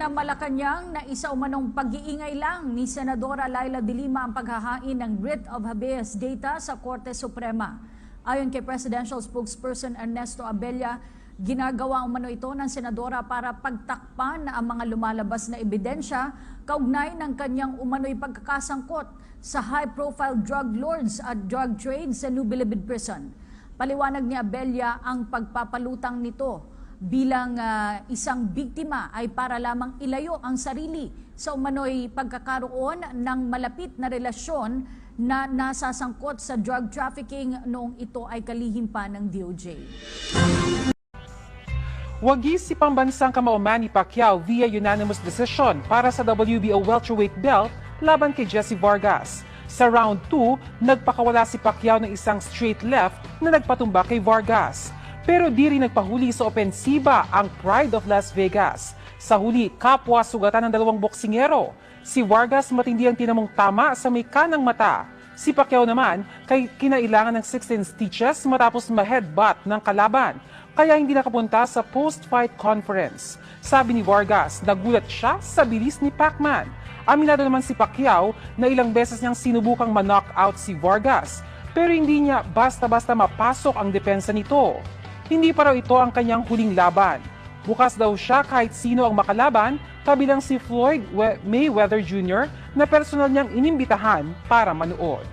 Na Malacanang na isa umanong pag-iingay lang ni Senadora Laila de Lima ang paghahain ng writ of habeas data sa Korte Suprema. Ayon kay Presidential Spokesperson Ernesto Abella, ginagawa umano ito ng senadora para pagtakpan na ang mga lumalabas na ebidensya kaugnay ng kanyang umano'y pagkakasangkot sa high-profile drug lords at drug trade sa New Bilibid Prison. Paliwanag ni Abella ang pagpapalutang nito bilang ah, isang biktima ay para lamang ilayo ang sarili sa umano'y pagkakaroon ng malapit na relasyon na nasasangkot sa drug trafficking noong ito ay kalihim pa ng DOJ. Wagis si pambansang kamao Manny Pacquiao via unanimous decision para sa WBO welterweight belt laban kay Jesse Vargas. Sa round 2, nagpakawala si Pacquiao ng isang straight left na nagpatumba kay Vargas. Pero di rin nagpahuli sa opensiba ang Pride of Las Vegas. Sa huli, kapwa sugatan ng dalawang boksingero. Si Vargas matindi ang tinamong tama sa may kanang mata. Si Pacquiao naman kay kinailangan ng 16 stitches matapos ma-headbutt ng kalaban kaya hindi nakapunta sa post-fight conference. Sabi ni Vargas, nagulat siya sa bilis ni Pacman. Aminado naman si Pacquiao na ilang beses niyang sinubukang ma-knockout si Vargas pero hindi niya basta-basta mapasok ang depensa nito. Hindi pa raw ito ang kanyang huling laban. Bukas daw siya kahit sino ang makalaban, kabilang si Floyd We- Mayweather Jr. na personal niyang inimbitahan para manood.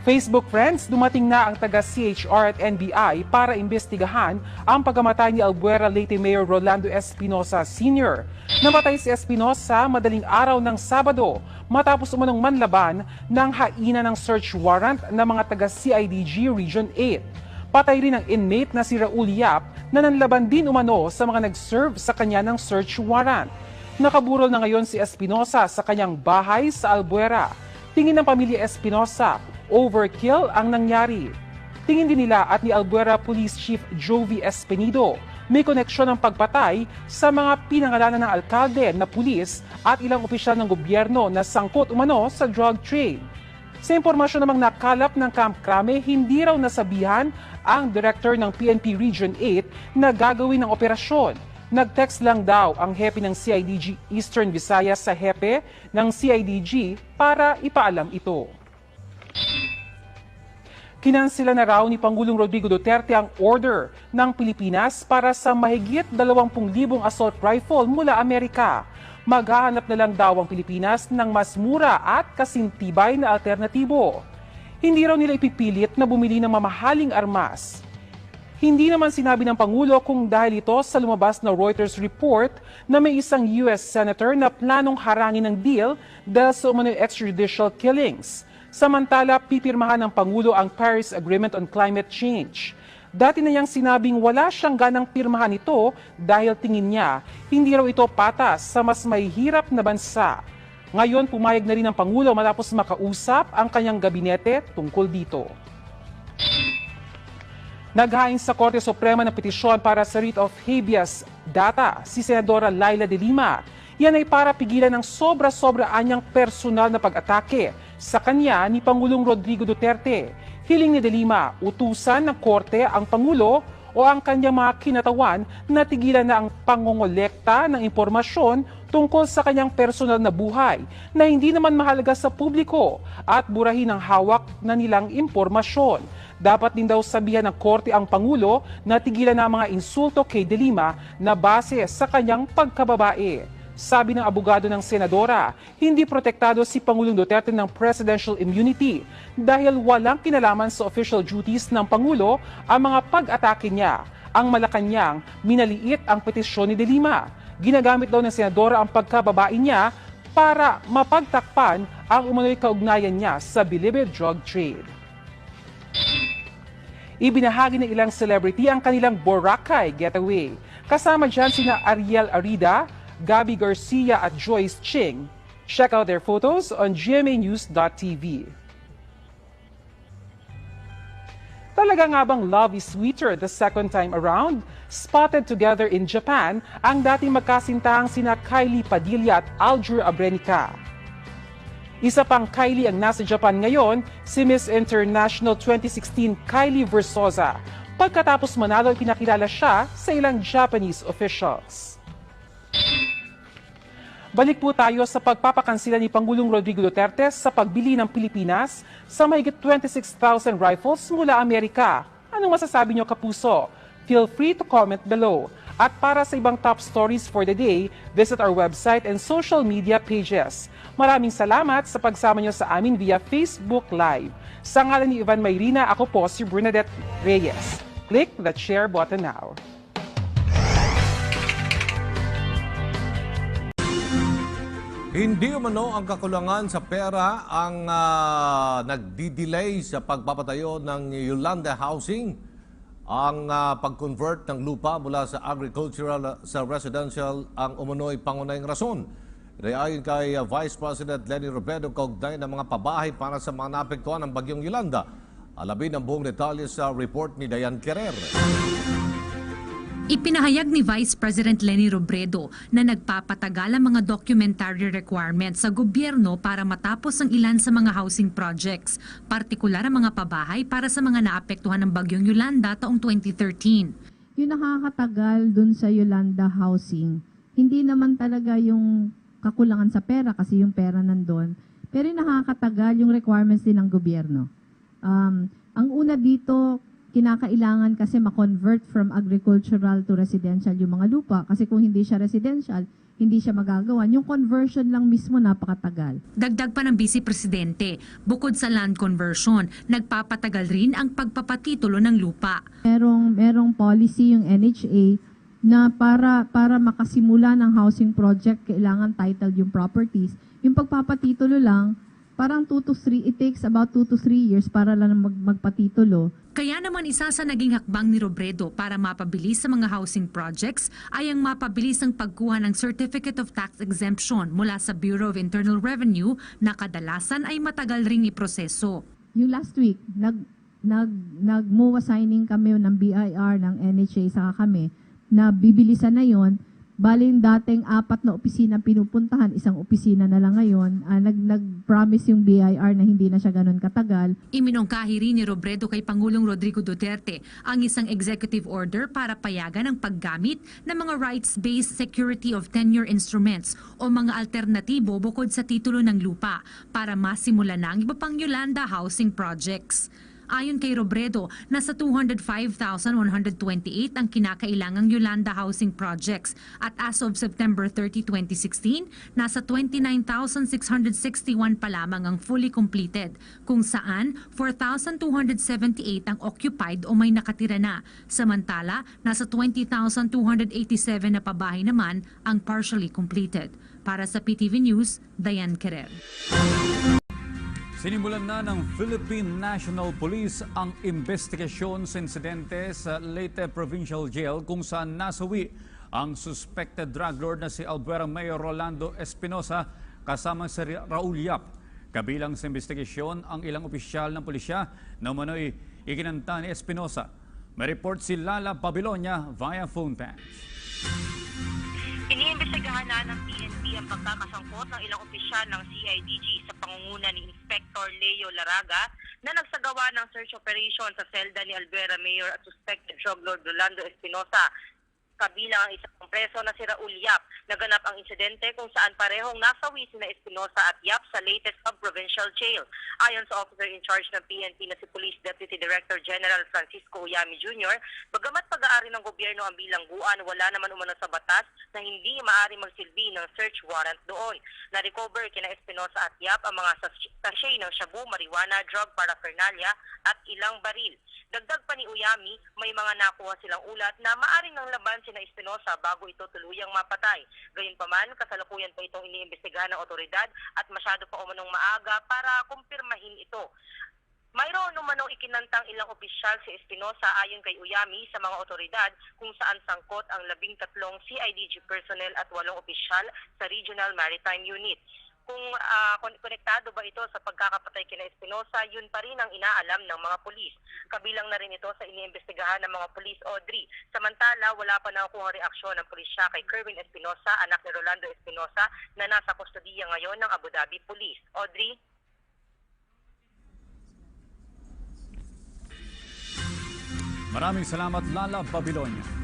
Facebook friends, dumating na ang taga CHR at NBI para imbestigahan ang pagkamatay ni Albuera Leyte Mayor Rolando Espinosa Sr. Namatay si Espinosa madaling araw ng Sabado matapos umanong manlaban ng haina ng search warrant ng mga taga CIDG Region 8. Patay rin ang inmate na si Raul Yap na nanlaban din umano sa mga nag-serve sa kanya ng search warrant. Nakaburol na ngayon si Espinosa sa kanyang bahay sa Albuera. Tingin ng pamilya Espinosa, overkill ang nangyari. Tingin din nila at ni Albuera Police Chief Jovi Espinido may koneksyon ng pagpatay sa mga pinangalanan ng alkalde na pulis at ilang opisyal ng gobyerno na sangkot umano sa drug trade. Sa impormasyon namang nakalap ng Camp Crame, hindi raw nasabihan ang director ng PNP Region 8 na gagawin ng operasyon. Nag-text lang daw ang hepe ng CIDG Eastern Visayas sa hepe ng CIDG para ipaalam ito. Kinansila na raw ni Pangulong Rodrigo Duterte ang order ng Pilipinas para sa mahigit 20,000 assault rifle mula Amerika. Maghahanap na lang daw ang Pilipinas ng mas mura at kasintibay na alternatibo. Hindi raw nila ipipilit na bumili ng mamahaling armas. Hindi naman sinabi ng Pangulo kung dahil ito sa lumabas na Reuters report na may isang US Senator na planong harangin ng deal dahil sa umano'y extrajudicial killings. Samantala, pipirmahan ng Pangulo ang Paris Agreement on Climate Change. Dati na niyang sinabing wala siyang ganang pirmahan ito dahil tingin niya hindi raw ito patas sa mas mahihirap na bansa. Ngayon, pumayag na rin ang Pangulo matapos makausap ang kanyang gabinete tungkol dito. Naghain sa Korte Suprema ng petisyon para sa writ of habeas data si Senadora Laila de Lima. Yan ay para pigilan ng sobra-sobra anyang personal na pag-atake sa kanya ni Pangulong Rodrigo Duterte. Hiling ni de Lima, utusan ng Korte ang Pangulo o ang kanyang mga kinatawan na tigilan na ang pangongolekta ng impormasyon tungkol sa kanyang personal na buhay na hindi naman mahalaga sa publiko at burahin ang hawak na nilang impormasyon. Dapat din daw sabihan ng korte ang Pangulo na tigilan na ang mga insulto kay De Lima na base sa kanyang pagkababae. Sabi ng abogado ng senadora, hindi protektado si Pangulong Duterte ng presidential immunity dahil walang kinalaman sa official duties ng Pangulo ang mga pag-atake niya. Ang Malacanang, minaliit ang petisyon ni De Lima. Ginagamit daw ng senadora ang pagkababae niya para mapagtakpan ang umano'y kaugnayan niya sa Bilibid drug trade. Ibinahagi ng ilang celebrity ang kanilang Boracay getaway. Kasama dyan sina Ariel Arida, Gabby Garcia at Joyce Ching. Check out their photos on gmanews.tv. Talaga nga bang love is sweeter the second time around? Spotted together in Japan ang dating magkasintahang sina Kylie Padilla at Aljur Abrenica. Isa pang Kylie ang nasa Japan ngayon, si Miss International 2016 Kylie Versosa. Pagkatapos manalo, pinakilala siya sa ilang Japanese officials. Balik po tayo sa pagpapakansila ni Pangulong Rodrigo Duterte sa pagbili ng Pilipinas sa mahigit 26,000 rifles mula Amerika. Anong masasabi niyo kapuso? Feel free to comment below. At para sa ibang top stories for the day, visit our website and social media pages. Maraming salamat sa pagsama niyo sa amin via Facebook Live. Sa ngalan ni Ivan Mayrina, ako po si Bernadette Reyes. Click that share button now. Hindi umano ang kakulangan sa pera ang ah, nagdi-delay sa pagpapatayo ng Yolanda Housing. Ang ah, pag-convert ng lupa mula sa agricultural sa residential ang umunoy pangunahing rason. Ayon kay ah, Vice President Lenny Robredo kaugnay ng mga pabahay para sa mga naapektuhan ng bagyong Yolanda. Alamin ang buong detalye sa report ni Dayan Querer. Ipinahayag ni Vice President Lenny Robredo na nagpapatagal ang mga documentary requirements sa gobyerno para matapos ang ilan sa mga housing projects, partikular ang mga pabahay para sa mga naapektuhan ng bagyong Yolanda taong 2013. yung nakakatagal dun sa Yolanda Housing, hindi naman talaga yung kakulangan sa pera kasi yung pera nandun, pero yung nakakatagal yung requirements din ng gobyerno. Um, ang una dito, kinakailangan kasi ma-convert from agricultural to residential yung mga lupa kasi kung hindi siya residential, hindi siya magagawa. Yung conversion lang mismo napakatagal. Dagdag pa ng Vice Presidente, bukod sa land conversion, nagpapatagal rin ang pagpapatitulo ng lupa. merong merong policy yung NHA na para para makasimula ng housing project kailangan titled yung properties. Yung pagpapatitulo lang parang 2 to 3 it takes about 2 to 3 years para lang mag, magpatitulo. Kaya naman isa sa naging hakbang ni Robredo para mapabilis sa mga housing projects ay ang mapabilis ang pagkuha ng Certificate of Tax Exemption mula sa Bureau of Internal Revenue na kadalasan ay matagal ring iproseso. Yung last week nag nag nag signing kami ng BIR ng NHA saka kami na bibilisan na yon Baling dating apat na opisina pinupuntahan, isang opisina na lang ngayon. Ah, nag, nag-promise yung BIR na hindi na siya ganun katagal. Iminungkahi rin ni Robredo kay Pangulong Rodrigo Duterte ang isang executive order para payagan ang paggamit ng mga rights-based security of tenure instruments o mga alternatibo bukod sa titulo ng lupa para masimula na iba pang Yolanda housing projects. Ayon kay Robredo, nasa 205,128 ang kinakailangang Yolanda housing projects at as of September 30, 2016, nasa 29,661 pa lamang ang fully completed, kung saan 4,278 ang occupied o may nakatira na. Samantala, nasa 20,287 na pabahay naman ang partially completed. Para sa PTV News, Diane Querer. Sinimulan na ng Philippine National Police ang investigasyon sa insidente sa Leyte Provincial Jail kung saan nasawi ang suspected drug lord na si Albuera Mayor Rolando Espinosa kasama si Raul Yap. Kabilang sa investigasyon ang ilang opisyal ng pulisya na umano'y ikinanta ni Espinosa. May report si Lala Babilonia via phone patch. Iniimbestigahan na ng PNP ang pagkakasangkot ng ilang opisyal ng CIDG pangunguna ni Inspector Leo Laraga na nagsagawa ng search operation sa selda ni Alvera Mayor at suspected drug lord Rolando Espinosa. Kabilang ang isang preso na si Raul Yap. Naganap ang insidente kung saan parehong nasawi sina Espinosa at Yap sa latest sub-provincial jail. Ayon sa officer in charge ng PNP na si Police Deputy Director General Francisco Uyami Jr., bagamat pag-aari ng gobyerno ang bilangguan, wala naman umano sa batas na hindi maaari magsilbi ng search warrant doon. Na-recover kina Espinosa at Yap ang mga sach- sachet ng shabu, marijuana, drug paraphernalia at ilang baril. Dagdag pa ni Uyami, may mga nakuha silang ulat na maaring nang laban sina Espinosa bago ito tuluyang mapatay. Gayunpaman, kasalukuyan pa itong iniimbestigahan ng otoridad at masyado pa umanong maaga para kumpirmahin ito. Mayroon umanong ikinantang ilang opisyal si Espinosa ayon kay Uyami sa mga otoridad kung saan sangkot ang labing tatlong CIDG personnel at walong opisyal sa Regional Maritime Unit. Kung kon- konektado ba ito sa pagkakapatay kina Espinosa, yun pa rin ang inaalam ng mga pulis. Kabilang na rin ito sa iniimbestigahan ng mga pulis, Audrey. Samantala, wala pa nakukuha reaksyon ng pulisya kay Kerwin Espinosa, anak ni Rolando Espinosa, na nasa kustodiya ngayon ng Abu Dhabi Police. Audrey? Maraming salamat Lala Babilonia.